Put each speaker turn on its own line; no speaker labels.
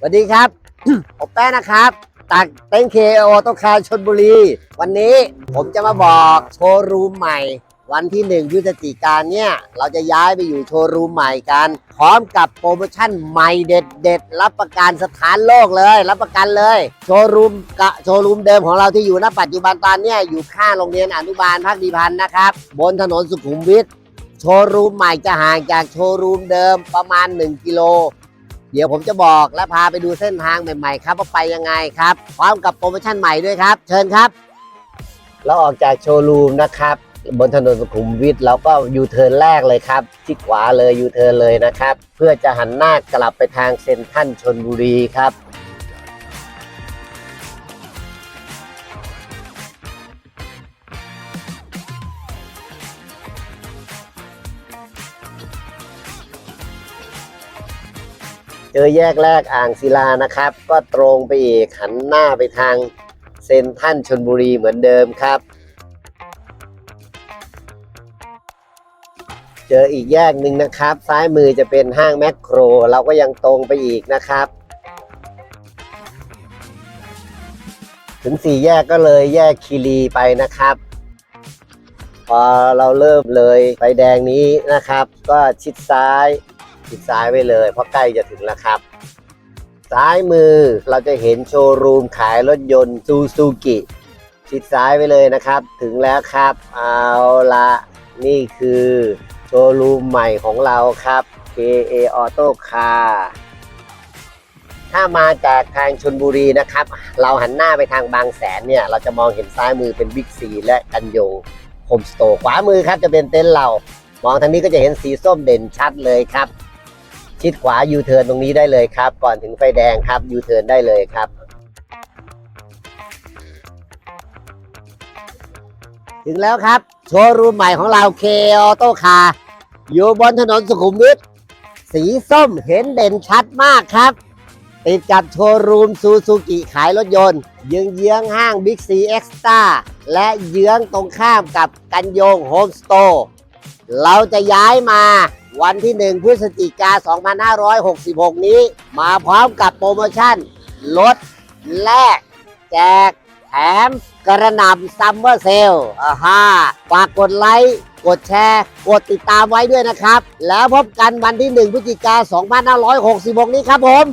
สวัสดีครับผมแป้นะครับตักเต็นเคโอต้คาชนบุรี วันนี้ผมจะมาบอกโชว์รูมใหม่ วันที่หนึ่งพฤศจิกายนเนี่ยเราจะย้ายไปอยู่โชว์รูมใหม่กัน พร้อมกับโปรโมชั่นใหม่เด็ดๆรับประกันสถานโลกเลย รับประกันเลย โชว์รูมกะโชว์รูมเดิมของเราที่อยู่ณปัจจุบันตอนเนี้ยอยู่ข้างโรงเรียนอนุบาลพักดีพันธ์นะครับ บนถนนสุขุมวิทโชว์รูมใหม่จะห่างจากโชว์รูมเดิมประมาณ 1 กิโล เดี๋ยวผมจะบอกและพาไปดูเส้นทางใหม่ๆครับว่าไปยังไงครับ พร้อมกับโปรโมชั่นใหม่ด้วยครับ เชิญครับ เราออกจากโชว์รูมนะครับ บนถนนสุขุมวิทเราก็ยูเทิร์นแรกเลยครับที่ขวาเลยยูเทิร์นเลยนะครับ เพื่อจะหันหน้ากลับไปทางเซ็นทรัลชนบุรีครับ เจอแยกแรกอ่างศิลานะครับ ก็ตรงไปอีกหันหน้าไปทางเซนทันชนบุรีเหมือนเดิมครับ เจออีกแยกหนึ่งนะครับ ซ้ายมือจะเป็นห้างแมคโคร เราก็ยังตรงไปอีกนะครับ ถึงสี่แยกก็เลยแยกคีรีไปนะครับ พอเราเริ่มเลยไฟแดงนี้นะครับ ก็ชิดซ้าย ชิดซ้ายไปเลย เพราะใกล้จะถึงแล้วครับ ซ้ายมือเราจะเห็นโชว์รูมขายรถยนต์ซูซูกิชิดซ้ายไปเลยนะครับ ถึงแล้วครับ เอาละนี่คือโชว์รูมใหม่ของเราครับ KA Auto Car ถ้ามาจากทางชนบุรีนะครับ เราหันหน้าไปทางบางแสนเนี่ย เราจะมองเห็นซ้ายมือเป็นบิ๊กซีและกันยโฮมสโตร์ขวามือครับจะเป็นเต็นท์เรา มองทางนี้ก็จะเห็นสีส้มเด่นชัดเลยครับ ชิดขวายูเทิร์นตรงนี้ได้เลยครับ ก่อนถึงไฟแดงครับยูเทิร์นได้เลยครับ ถึงแล้วครับ โชว์รูมใหม่ของเราเคออโต้คาอยู่บนถนนสุขุมวิทสีส้มเห็นเด่นชัดมากครับ ติดกับโชว์รูมซูซูกิขายรถยนต์ เยื้องเยื้องห้างบิ๊กซีเอ็กซ์ตาและเยื้องตรงข้ามกับกันโยงโฮมสโตร์เราจะย้ายมา วันที่ 1 พฤศจิกา 2566 นี้ มาพร้อมกับโปรโมชั่น ลด แลก แจก แถม กระหน่ำซัมเมอร์เซลอ่าฮะฝากกดไลค์ กดแชร์ กดติดตามไว้ด้วยนะครับ แล้วพบกันวันที่ 1 พฤศจิกา 2566 นี้ครับผม